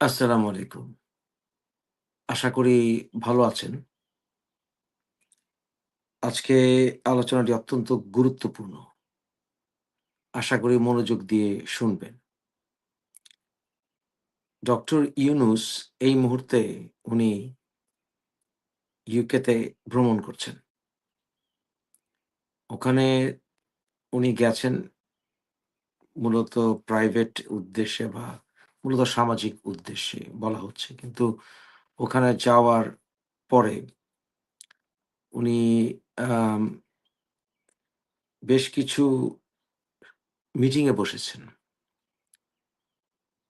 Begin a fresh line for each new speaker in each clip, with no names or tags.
আসসালামু আলাইকুম। আশা করি ভালো আছেন। আজকে আলোচনাটি অত্যন্ত গুরুত্বপূর্ণ। আশা করি মনোযোগ দিয়ে শুনবেন। ডক্টর ইউনুস এই মুহূর্তে উনি ইউকেতে ভ্রমণ করছেন। ওখানে উনি গেছেন মূলত প্রাইভেট উদ্দেশ্যে বা মূলত সামাজিক উদ্দেশ্যে বলা হচ্ছে। কিন্তু ওখানে যাওয়ার পরে উনি বেশ কিছু মিটিংয়ে বসেছেন।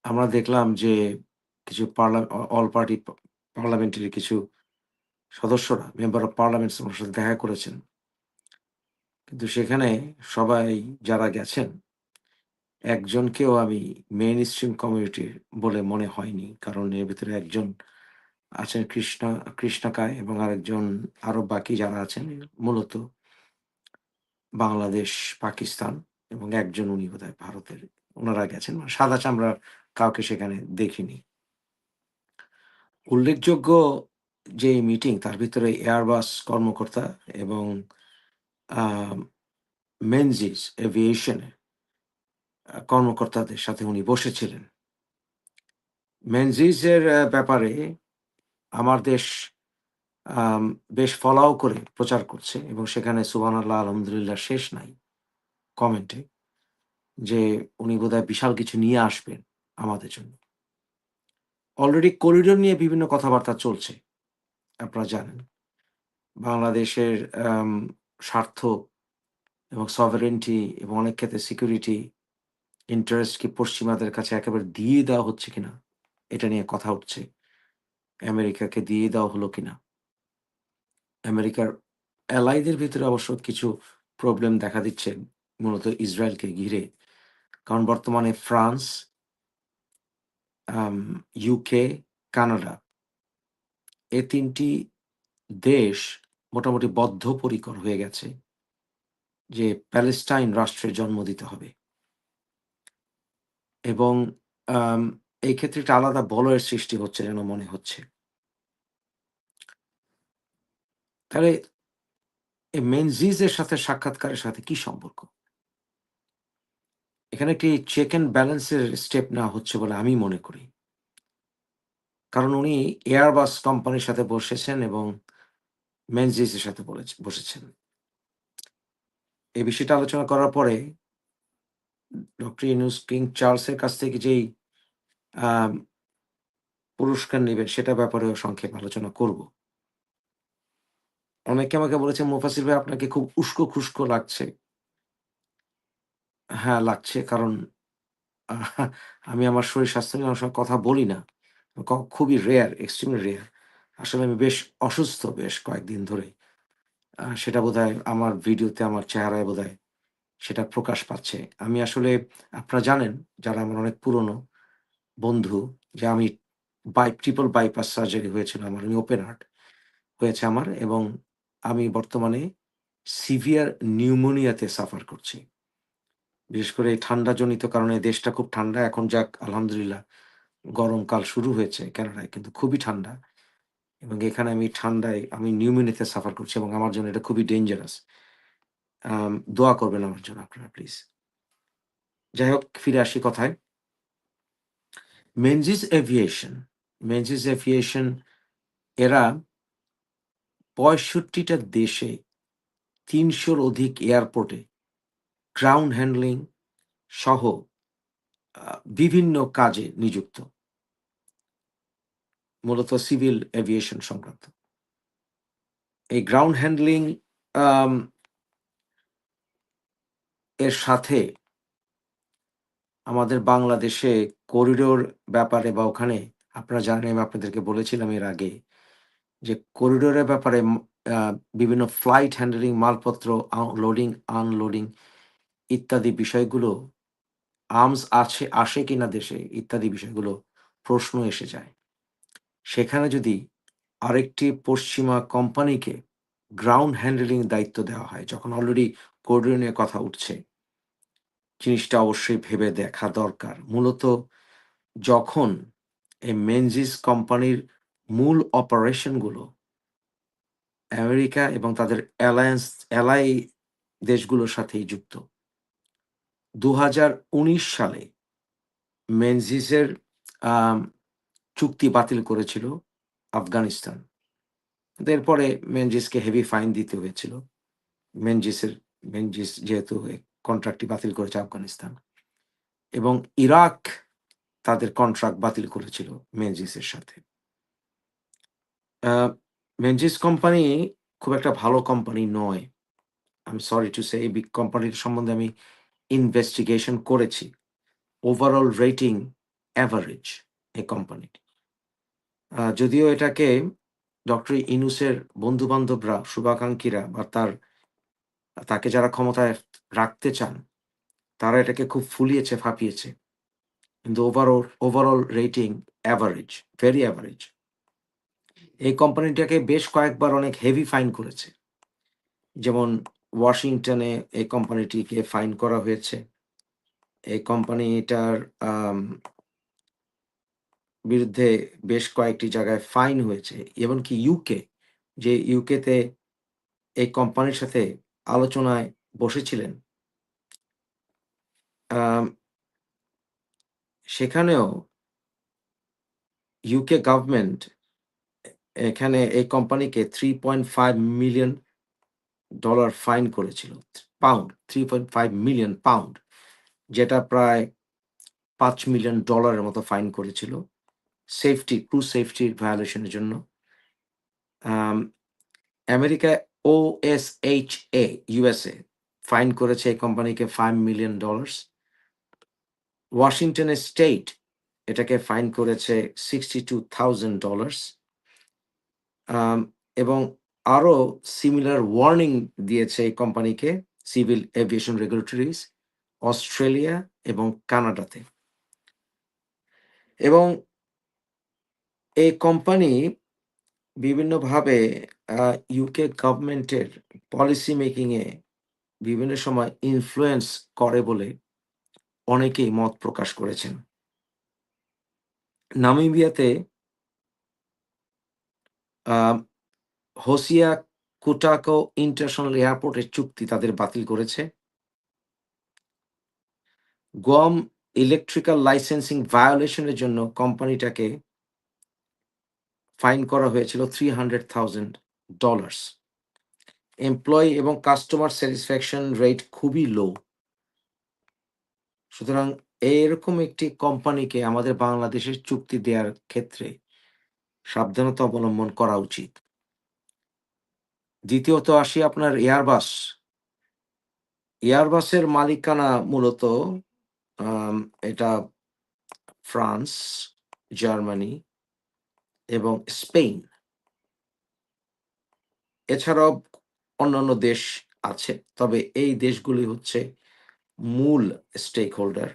আমরা দেখলাম যে কিছু অল পার্টি পার্লামেন্টের কিছু সদস্যরা মেম্বার অফ পার্লামেন্টস উনার সাথে দেখা করেছেন। কিন্তু সেখানে সবাই যারা গেছেন, একজনকেও আমি মেইন স্ট্রিম কমিউনিটির বলে মনে হয়নি। কারণ এর ভিতরে একজন আছেন কৃষ্ণা কৃষ্ণাকায় এবং আরেকজন আরও বাকি যারা আছেন মূলত বাংলাদেশ, পাকিস্তান এবং একজন উনি বোধহয় ভারতের। উনারা গেছেন। মানে সাদা চামড়ার কাউকে সেখানে দেখিনি। উল্লেখযোগ্য যে মিটিং তার ভিতরে এয়ারবাস কর্মকর্তা এবং মেনজিস এভিয়েশন এর আ কর্মকর্তাদের সাথে উনি বসেছিলেন। মেনজিজের ব্যাপারে আমার দেশ বেশ ফলাও করে প্রচার করছে এবং সেখানে সুবহানাল্লাহ, আলহামদুলিল্লাহ শেষ নাই কমেন্টে যে উনি বোধহয় বিশাল কিছু নিয়ে আসবেন আমাদের জন্য। অলরেডি করিডোর নিয়ে বিভিন্ন কথাবার্তা চলছে। আপনারা জানেন। বাংলাদেশের স্বার্থ এবং সভারেন্টি এবং অনেক ক্ষেত্রে সিকিউরিটি ইন্টারেস্ট কি পশ্চিমাদের কাছে একেবারে দিয়ে দেওয়া হচ্ছে কিনা? এটা নিয়ে কথা উঠছে। আমেরিকাকে দিয়ে দেওয়া হলো কিনা? আমেরিকার অ্যালাইদের ভিতরে অবশ্য কিছু প্রবলেম দেখা দিচ্ছে মূলত ইসরায়েলকে ঘিরে। কারণ বর্তমানে ফ্রান্স ইউকে, কানাডা এ তিনটি দেশ মোটামুটি বদ্ধপরিকর হয়ে গেছে যে প্যালেস্টাইন রাষ্ট্রের জন্ম দিতে হবে। এবং এই ক্ষেত্রে একটা আলাদা বলয়ের সৃষ্টি হচ্ছে যেন মনে হচ্ছে। তাহলে এই মেনজিসের সাথে সাক্ষাৎকারের সাথে কি সম্পর্ক? এখানে একটি চেক অ্যান্ড ব্যালেন্সের স্টেপ নেওয়া হচ্ছে বলে আমি মনে করি। কারণ উনি এয়ারবাস কোম্পানির সাথে বসেছেন এবং মেনজিসের সাথে বসেছেন। এই বিষয়টা আলোচনা করার পরে ডক্টর ইউনুস কিং চার্লসের কাছ থেকে যেই পুরস্কার নিবেন সেটার ব্যাপারেও সংক্ষেপে আলোচনা করব। অনেকে আমাকে বলেছে, "মোফাজ্জল ভাই আপনাকে খুব উস্কো খুস্কো লাগছে।" হ্যাঁ, লাগছে কারণ আমি আমার শরীর স্বাস্থ্য নিয়ে অনেক কথা বলি না। খুবই রেয়ার, এক্সট্রিমলি রেয়ার। আসলে আমি বেশ অসুস্থ বেশ কয়েকদিন ধরেই। আ সেটা বোধহয় আমার ভিডিওতে আমার চেহারায় বোধহয় সেটা প্রকাশ পাচ্ছে। আমি আসলে, আপনারা জানেন, যারা আমার অনেক পুরনো বন্ধু, যে আমি বাই ট্রিপল বাইপাস সার্জারি হয়েছিল আমার। আমি ওপেন হার্ট হয়েছে আমার এবং আমি বর্তমানে সিভিয়ার নিউমোনিয়াতে সাফার করছি। বিশেষ করে ঠান্ডাজনিত কারণে দেশটা খুব ঠান্ডা। এখন যাক, আলহামদুলিল্লাহ গরমকাল শুরু হয়েছে কানাডায় কিন্তু খুবই ঠান্ডা। এবং এখানে আমি ঠান্ডায়, আমি নিউমোনিয়াতে সাফার করছি এবং আমার জন্য এটা খুবই ডেঞ্জারাস। দোয়া করবেন আমার জন্য আপনারা প্লিজ। যাই হোক ফিরে আসি কথায়। মেনজিস এভিয়েশন, মেনজিস এভিয়েশন এরা পঁয়ষট্টিটা দেশে তিনশোর অধিক এয়ারপোর্টে গ্রাউন্ড হ্যান্ডলিং সহ বিভিন্ন কাজে নিযুক্ত। মূলত সিভিল এভিয়েশন সংক্রান্ত। এই গ্রাউন্ড হ্যান্ডলিং এর সাথে আমাদের বাংলাদেশে করিডোর ব্যাপারে বা ওখানে আপনারা জানেন আমি আপনাদেরকে বলেছিলাম এর আগে যে করিডোরের ব্যাপারে বিভিন্ন ফ্লাইট হ্যান্ডেলিং মালপত্র লোডিং, আনলোডিং ইত্যাদি বিষয়গুলো আর্মস আছে আসে কিনা দেশে ইত্যাদি বিষয়গুলো প্রশ্ন এসে যায়। সেখানে যদি আরেকটি পশ্চিমা কোম্পানিকে গ্রাউন্ড হ্যান্ডলিং দায়িত্ব দেওয়া হয় যখন অলরেডি করিডোর নিয়ে কথা উঠছে জিনিসটা অবশ্যই ভেবে দেখা দরকার। মূলত যখন এই মেনজিস কোম্পানির মূল অপারেশনগুলো আমেরিকা এবং তাদের অ্যালায়েন্স, অ্যালাই দেশগুলোর সাথেই যুক্ত দু হাজার উনিশ সালে মেনজিসের চুক্তি বাতিল করেছিল আফগানিস্তান এরপরে মেনজিসকে হেভি ফাইন দিতে হয়েছিল মেনজিসের মেনজিস যেহেতু কন্ট্রাক্টটি বাতিল করেছে আফগানিস্তান। এবং ইরাক তাদের কন্ট্রাক্ট বাতিল করেছিল মেনজিসের সাথে। মেনজিস কোম্পানি খুব একটা ভালো কোম্পানি নয়। আমি সরি টু সে এই কোম্পানির সম্বন্ধে আমি ইনভেস্টিগেশন করেছি। ওভারঅল রেটিং অ্যাভারেজ এই কোম্পানিটি যদিও এটাকে ডক্টর ইনুসের বন্ধু বান্ধবরা শুভাকাঙ্ক্ষীরা বা তার তাকে যারা ক্ষমতায় রাখতে চান, তারা এটাকে খুব ফুলিয়েছে, ফাঁপিয়েছে। কিন্তু overall overall rating average very average এই কোম্পানিটাকে বেশ কয়েকবার অনেক হেভি ফাইন করেছে। যেমন ওয়াশিংটনে এই কোম্পানিটিকে ফাইন করা হয়েছে। এই কোম্পানিটার বিরুদ্ধে বেশ কয়েকটি জায়গায় ফাইন হয়েছে। এমনকি ইউকে যে ইউকেতে এই কোম্পানির সাথে আলোচনায় বসেছিলেন। সেখানেও ইউকে গভর্নমেন্ট এখানে এই কোম্পানিকে three point five million dollar fine করেছিল pound three point five million pound যেটা প্রায় পাঁচ মিলিয়ন ডলারের মতো ফাইন করেছিল সেফটি ক্রু সেফটির ভায়োলেশনের জন্য। আম, America O S H A USA fine করেছে এই কোম্পানিকে ফাইভ মিলিয়ন ডলার্স ওয়াশিংটনের স্টেট এটাকে ফাইন করেছে সিক্সটি টু থাউজেন্ড ডলার্স এবং আরও সিমিলার ওয়ার্নিং দিয়েছে এই কোম্পানিকে সিভিল এভিয়েশন রেগুলেটরিজ অস্ট্রেলিয়া এবং কানাডাতে এবং এই কোম্পানি বিভিন্নভাবে ইউকে গভর্নমেন্টের পলিসি মেকিংয়ে বিভিন্ন সময় ইনফ্লুয়েন্স করে বলে অনেকেই মত প্রকাশ করেছেন। নামিবিয়াতে আহ, হোসিয়া কুটাকো ইন্টারন্যাশনাল এয়ারপোর্টের চুক্তি তাদের বাতিল করেছে। গম ইলেকট্রিক্যাল লাইসেন্সিং ভায়োলেশনের জন্য কোম্পানিটাকে ফাইন করা হয়েছিল three hundred thousand dollars employee এবং কাস্টমার স্যাটিসফ্যাকশন রেট খুবই লো সুতরাং এরকম একটি কোম্পানিকে আমাদের বাংলাদেশের চুক্তি দেওয়ার ক্ষেত্রে সাবধানতা অবলম্বন করা উচিত। দ্বিতীয়ত আসি আপনার এয়ারবাস এয়ারবাসের মালিকানা মূলত এটা ফ্রান্স, জার্মানি এবং স্পেন। এছাড়াও অন্যান্য দেশ আছে, তবে এই দেশগুলি হচ্ছে মূল স্টেক হোল্ডার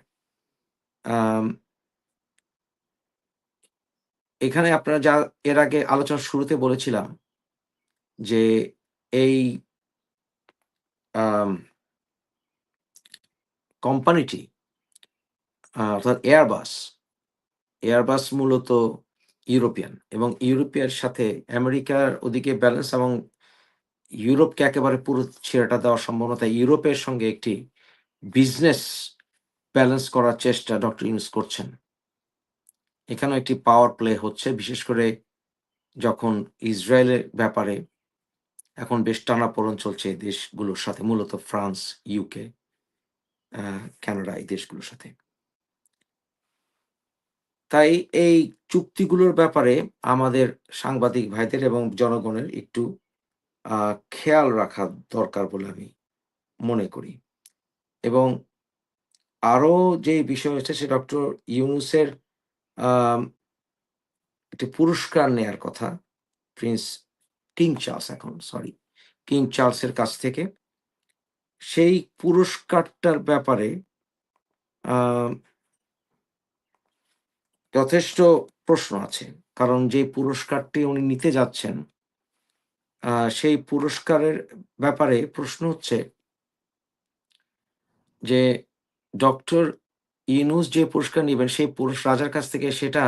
এখানে আপনারা যা, এর আগে আলোচনা শুরুতে বলেছিলাম যে এই কোম্পানিটি অর্থাৎ এয়ারবাস এয়ারবাস মূলত ইউরোপিয়ান এবং ইউরোপিয়ার সাথে আমেরিকার ওদিকে ব্যালেন্স এবং ইউরোপকে একেবারে পুরো ছেড়েটা দেওয়ার সম্ভাবনা ইউরোপের সঙ্গে একটি বিজনেস ব্যালেন্স করার চেষ্টা ডক্টর ইউনুস করছেন। এখানেও একটি পাওয়ার প্লে হচ্ছে, বিশেষ করে যখন ইসরায়েলের ব্যাপারে এখন বেশ টানাপোড়েন চলছে এই দেশগুলোর সাথে, মূলত ফ্রান্স, ইউকে কানাডা এই দেশগুলোর সাথে। তাই এই চুক্তিগুলোর ব্যাপারে আমাদের সাংবাদিক ভাইদের এবং জনগণের একটু খেয়াল রাখা দরকার বলে আমি মনে করি। এবং আরও যে বিষয় হচ্ছে সে ডক্টর ইউনুসের একটি পুরস্কার নেয়ার কথা, প্রিন্স কিং চার্লস এখন, সরি, কিং চার্লসের কাছ থেকে, সেই পুরস্কারটার ব্যাপারে যথেষ্ট প্রশ্ন আছে। কারণ যে পুরস্কারটি উনি নিতে যাচ্ছেন সেই পুরস্কারের ব্যাপারে প্রশ্ন হচ্ছে যে, ডক্টর ইনুস যে পুরস্কার নেবেন, সেই পুরুষ রাজার কাছ থেকে সেটা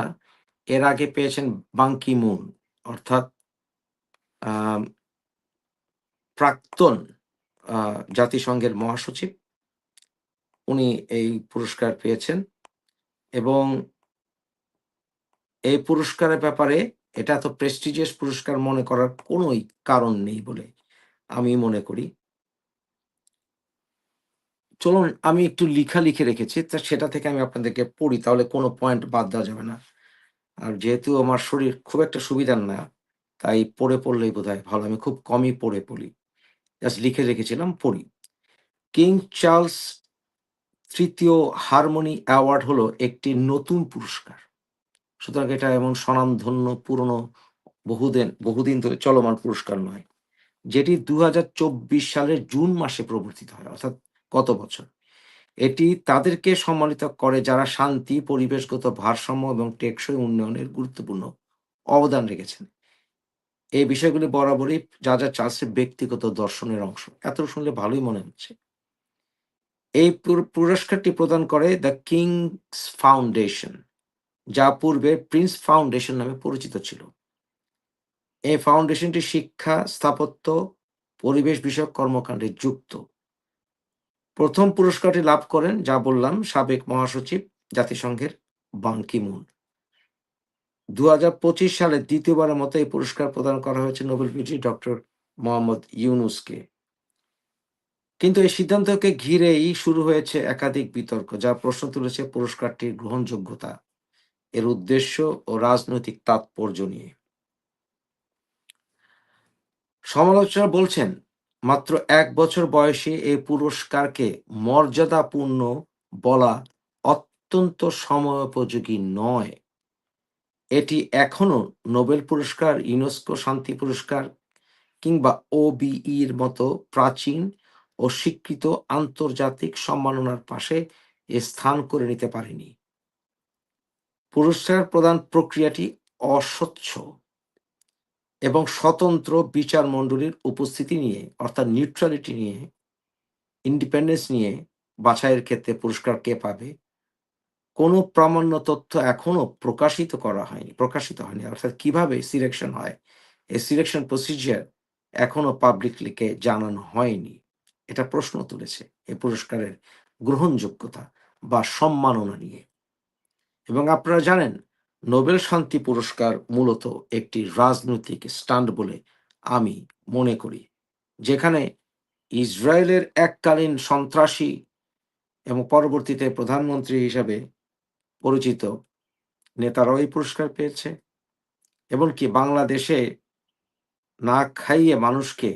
এর আগে পেয়েছেন বাংকি মুন অর্থাৎ প্রাক্তন জাতিসংঘের মহাসচিব। উনি এই পুরস্কার পেয়েছেন এবং এই পুরস্কারের ব্যাপারে এটা তো প্রেস্টিজিয়াস পুরস্কার মনে করার কোনোই কারণ নেই বলে আমি মনে করি। চলুন, আমি একটু লিখা লিখে রেখেছি, তা সেটা থেকে আমি আপনাদেরকে পড়ি, তাহলে কোনো পয়েন্ট বাদ দেওয়া যাবে না। আর যেহেতু আমার শরীর খুব একটা সুবিধার না, তাই পড়ে পড়লেই বোধ হয় ভালো, আমি খুব কমই পড়ে পড়ি। জাস্ট লিখে রেখেছিলাম, পড়ি। কিং চার্লস তৃতীয় হারমোনি অ্যাওয়ার্ড হলো একটি নতুন পুরস্কার। সুতরাং এটা এমন স্বনামধন্য, পুরনো, বহুদিন বহুদিন ধরে চলমান পুরস্কার নয়, যেটি দুই হাজার চব্বিশ সালের জুন মাসে প্রবর্তিত হয়, অর্থাৎ গত বছর? এটি তাদেরকে সম্মানিত করে যারা শান্তি, পরিবেশগত ভারসাম্য এবং টেকসই উন্নয়নের গুরুত্বপূর্ণ অবদান রেখেছেন। এই বিষয়গুলি বরাবরই যা যা চার্লসের ব্যক্তিগত দর্শনের অংশ। এত শুনলে ভালোই মনে হচ্ছে। এই পুরস্কারটি প্রদান করে দ্য কিংস ফাউন্ডেশন। যা পূর্বে প্রিন্স ফাউন্ডেশন নামে পরিচিত ছিল। এই ফাউন্ডেশনটি শিক্ষা, স্থাপত্য, পরিবেশ বিষয়ক কর্মকাণ্ডে যুক্ত। প্রথম পুরস্কারটি লাভ করেন, যা বললাম, সাবেক মহাসচিব জাতিসংঘের বাংকি মুন দু সালে দ্বিতীয়বারের মতো এই পুরস্কার প্রদান করা হয়েছে নোবেল বিজয়ী ডক্টর মোহাম্মদ ইউনুসকে। কিন্তু এই সিদ্ধান্তকে ঘিরেই শুরু হয়েছে একাধিক বিতর্ক, যা প্রশ্ন তুলেছে পুরস্কারটির গ্রহণযোগ্যতা। এর উদ্দেশ্য ও রাজনৈতিক তাৎপর্য নিয়ে। সমালোচনা বলছেন, মাত্র এক বছর বয়সে এই পুরস্কারকে মর্যাদাপূর্ণ বলা অত্যন্ত সময়োপযোগী নয়। এটি এখনও নোবেল পুরস্কার, ইউনেস্কো শান্তি পুরস্কার কিংবা ওবিইর মতো প্রাচীন ও স্বীকৃত আন্তর্জাতিক সম্মাননার পাশে স্থান করে নিতে পারেনি। পুরস্কার প্রদান প্রক্রিয়াটি অস্বচ্ছ এবং স্বতন্ত্র বিচার মণ্ডলীর উপস্থিতি নিয়ে, অর্থাৎ নিউট্রালিটি নিয়ে ইন্ডিপেন্ডেন্স নিয়ে বাছাইয়ের ক্ষেত্রে পুরস্কার কে পাবে? কোনো প্রামাণ্য তথ্য এখনও প্রকাশিত করা হয়নি, প্রকাশিত হয়নি। অর্থাৎ কীভাবে সিলেকশন হয়? এই সিলেকশন প্রসিজিয়ার এখনও পাবলিকলিকে জানানো হয়নি। এটা প্রশ্ন তুলেছে এই পুরস্কারের গ্রহণযোগ্যতা বা সম্মাননা নিয়ে। এবং আপনারা জানেন, নোবেল শান্তি পুরস্কার মূলত একটি রাজনৈতিক স্টান্ট বলে আমি মনে করি, যেখানে ইসরায়েলের এককালীন সন্ত্রাসী এবং পরবর্তীতে প্রধানমন্ত্রী হিসাবে পরিচিত নেতারাও এই পুরস্কার পেয়েছে, এমনকি বাংলাদেশে না খাইয়ে মানুষকে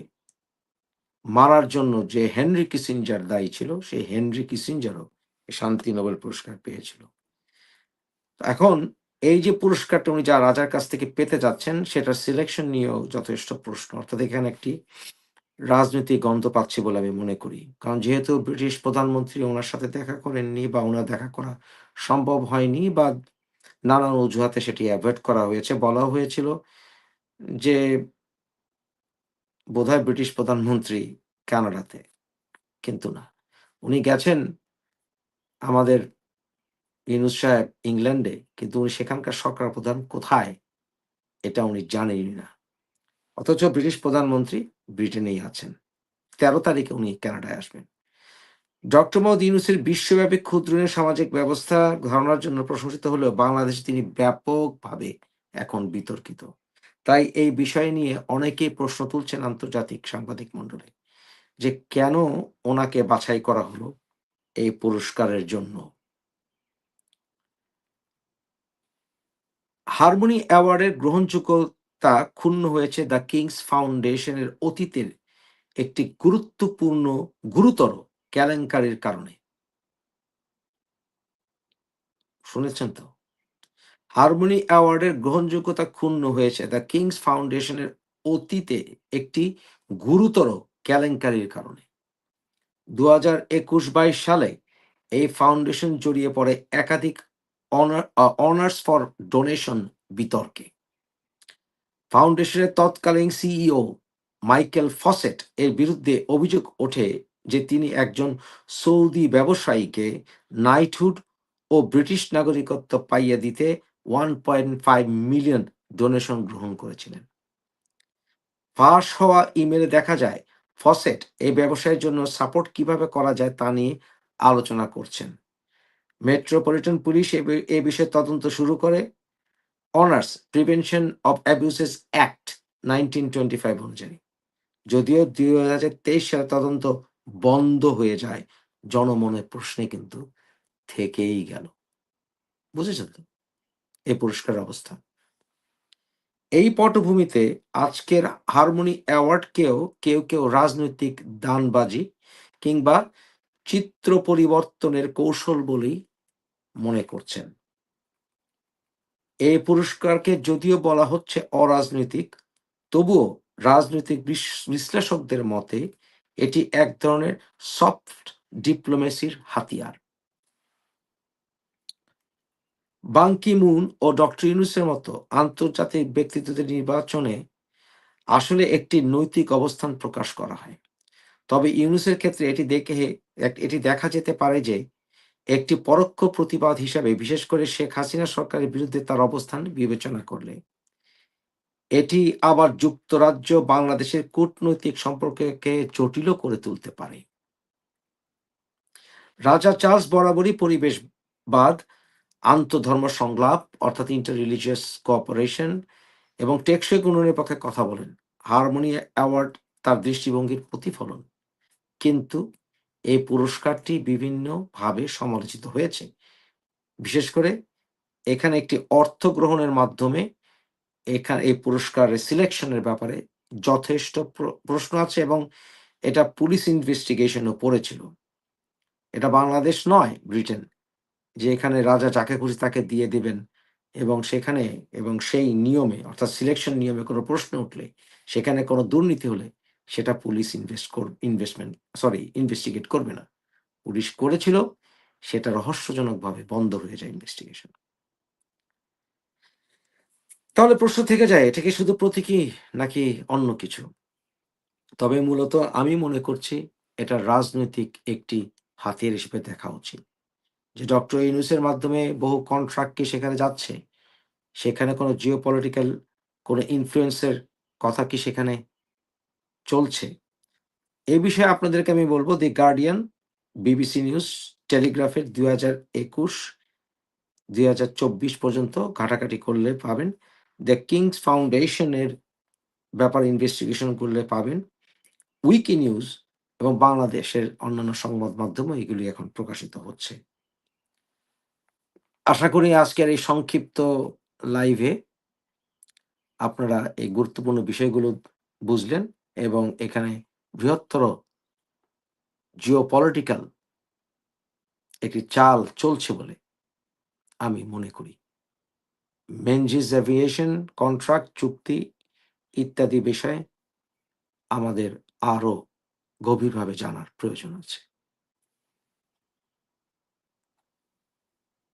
মারার জন্য যে হেনরি কিসিঞ্জার দায়ী ছিল, সেই হেনরি কিসিঞ্জারও শান্তি নোবেল পুরস্কার পেয়েছিল। এখন এই যে পুরস্কারটা উনি যা রাজার কাছ থেকে পেতে যাচ্ছেন, সেটার সিলেকশন নিয়েও যথেষ্ট প্রশ্ন। অর্থাৎ এখানে একটি রাজনৈতিক গন্ধ পাচ্ছি বলে আমি মনে করি। কারণ যেহেতু ব্রিটিশ প্রধানমন্ত্রী ওনার সাথে দেখা করেননি বা ওনার দেখা করা সম্ভব হয়নি বা নানান অজুহাতে সেটি অ্যাভয়েড করা হয়েছে বলা হয়েছিল যে বোধহয় ব্রিটিশ প্রধানমন্ত্রী কানাডাতে, কিন্তু না। উনি গেছেন আমাদের ইউনুস সাহেব ইংল্যান্ডে, কিন্তু উনি সেখানকার সরকার প্রধান কোথায়? এটা উনি জানেনই না। অথচ ব্রিটিশ প্রধানমন্ত্রী ব্রিটেনেই আছেন। তেরো তারিখে উনি কানাডায় আসবেন। ডক্টর মোহাম্মদ ইউনুসের বিশ্বব্যাপী ক্ষুদ্র সামাজিক ব্যবস্থা ধারণার জন্য প্রশংসিত হলেও বাংলাদেশে তিনি ব্যাপকভাবে এখন বিতর্কিত। তাই এই বিষয় নিয়ে অনেকেই প্রশ্ন তুলছেন আন্তর্জাতিক সাংবাদিক মণ্ডলে যে কেন ওনাকে বাছাই করা হলো এই পুরস্কারের জন্য। হারমোনি অ্যাওয়ার্ডের গ্রহণযোগ্যতা ক্ষুণ্ণ হয়েছে দ্য কিংস ফাউন্ডেশনের অতীতের একটি গুরুত্বপূর্ণ, গুরুতর কেলেঙ্কারির কারণে। শুনেছেন তো? হারমোনি অ্যাওয়ার্ডের গ্রহণযোগ্যতা ক্ষুণ্ণ হয়েছে দ্য কিংস ফাউন্ডেশনের অতীতে একটি গুরুতর কেলেঙ্কারির কারণে। দু হাজার একুশ বাইশ সালে এই ফাউন্ডেশন জড়িয়ে পড়ে একাধিক অনার্স ফর ডোনেশন বিতর্কে। ফাউন্ডেশনের তৎকালীন সিইও মাইকেল ফসেট এর বিরুদ্ধে অভিযোগ ওঠে যে তিনি একজন সৌদি ব্যবসায়ীকে নাইটহুড ও ব্রিটিশ নাগরিকত্ব পাইয়ে দিতে one point five million donation গ্রহণ করেছিলেন। ফাঁস হওয়া ইমেলে দেখা যায় ফসেট এই ব্যবসায়ের জন্য সাপোর্ট কীভাবে করা যায় তা নিয়ে আলোচনা করছেন। মেট্রোপলিটন পুলিশ এ বিষয়ে তদন্ত শুরু করে। Honours prevention of abuses act nineteen twenty five অনুযায়ী। যদিও দুই হাজার তেইশ সালে তদন্ত বন্ধ হয়ে যায়, জনমনের প্রশ্নে কিন্তু থেকেই গেল। বুঝেছেন তো? এই পুরস্কার অবস্থা। এই পটভূমিতে আজকের হারমোনি অ্যাওয়ার্ডকেও কেউ কেউ রাজনৈতিক দানবাজি কিংবা চিত্র পরিবর্তনের কৌশল বলেই মনে করছেন। এই পুরস্কারকে যদিও বলা হচ্ছে অরাজনৈতিক, তবুও রাজনৈতিক বিশ্লেষকদের মতে এটি এক ধরনের সফট ডিপ্লোমেসির হাতিয়ার। বাংকি মুন ও ডক্টর ইউনুসের মতো আন্তর্জাতিক ব্যক্তিত্বদের নির্বাচনে আসলে একটি নৈতিক অবস্থান প্রকাশ করা হয়। তবে ইউনুসের ক্ষেত্রে এটি দেখে, এটি দেখা যেতে পারে যে একটি পরোক্ষ প্রতিবাদ হিসাবে, বিশেষ করে শেখ হাসিনা সরকারের বিরুদ্ধে তার অবস্থান বিবেচনা করলে। এটি আবার যুক্তরাজ্য বাংলাদেশের কূটনৈতিক সম্পর্ককে জটিল করে তুলতে পারে। রাজা চার্লস বরাবরই পরিবেশবাদ, আন্তধর্ম সংলাপ, অর্থাৎ ইন্টার রিলিজিয়াস কোঅপারেশন এবং টেকসই উন্নয়নের পক্ষে কথা বলেন। হারমোনি অ্যাওয়ার্ড তার দৃষ্টিভঙ্গির প্রতিফলন। কিন্তু এই পুরস্কারটি বিভিন্নভাবে সমালোচিত হয়েছে। বিশেষ করে এখানে একটি অর্থ গ্রহণের মাধ্যমে এখানে, এই পুরস্কারের সিলেকশনের ব্যাপারে যথেষ্ট প্রশ্ন আছে এবং এটা পুলিশ ইনভেস্টিগেশনও পড়েছিল। এটা বাংলাদেশ নয়, ব্রিটেন, যে এখানে রাজা যাকে খুশি তাকে দিয়ে দিবেন এবং সেখানে এবং সেই নিয়মে, অর্থাৎ সিলেকশন নিয়মে কোনো প্রশ্ন উঠলে, সেখানে কোনো দুর্নীতি হলে সেটা পুলিশ ইনভেস্ট কর ইনভেস্টমেন্ট সরি ইনভেস্টিগেট করবে না। পুলিশ করেছিল, সেটা রহস্যজনকভাবে বন্ধ হয়ে যায় ইনভেস্টিগেশন তাহলে প্রশ্ন থেকে যায়, এটা কি শুধু প্রতীকী নাকি অন্য কিছু? তবে মূলত আমি মনে করছি, এটা রাজনৈতিক একটি হাতিয়ার হিসেবে দেখা উচিত। যে ডক্টর ইউনুসের মাধ্যমে বহু কন্ট্রাক্ট কি সেখানে যাচ্ছে? সেখানে কোনো জিও পলিটিক্যাল কোনো ইনফ্লুয়েন্সের কথা কি সেখানে চলছে। এ বিষয়ে আপনাদেরকে আমি বলব দি গার্ডিয়ান বিবিসি নিউজ টেলিগ্রাফের দুই হাজার একুশ, দুই হাজার চব্বিশ পর্যন্ত ঘাটাঘাটি করলে পাবেন। দ্য কিংস ফাউন্ডেশনের ব্যাপারে ইনভেস্টিগেশন করলে পাবেন। উইকি নিউজ এবং বাংলাদেশের অন্যান্য সংবাদ মাধ্যমে এগুলি এখন প্রকাশিত হচ্ছে। আশা করি আজকের এই সংক্ষিপ্ত লাইভে আপনারা এই গুরুত্বপূর্ণ বিষয়গুলো বুঝলেন। এবং এখানে বৃহত্তর জিওপলিটিক্যাল একটি চাল চলছে বলে আমি মনে করি। মেনজিস অ্যাভিয়েশন কন্ট্রাক্ট চুক্তি ইত্যাদি বিষয়ে আমাদের আরও গভীরভাবে জানার প্রয়োজন আছে।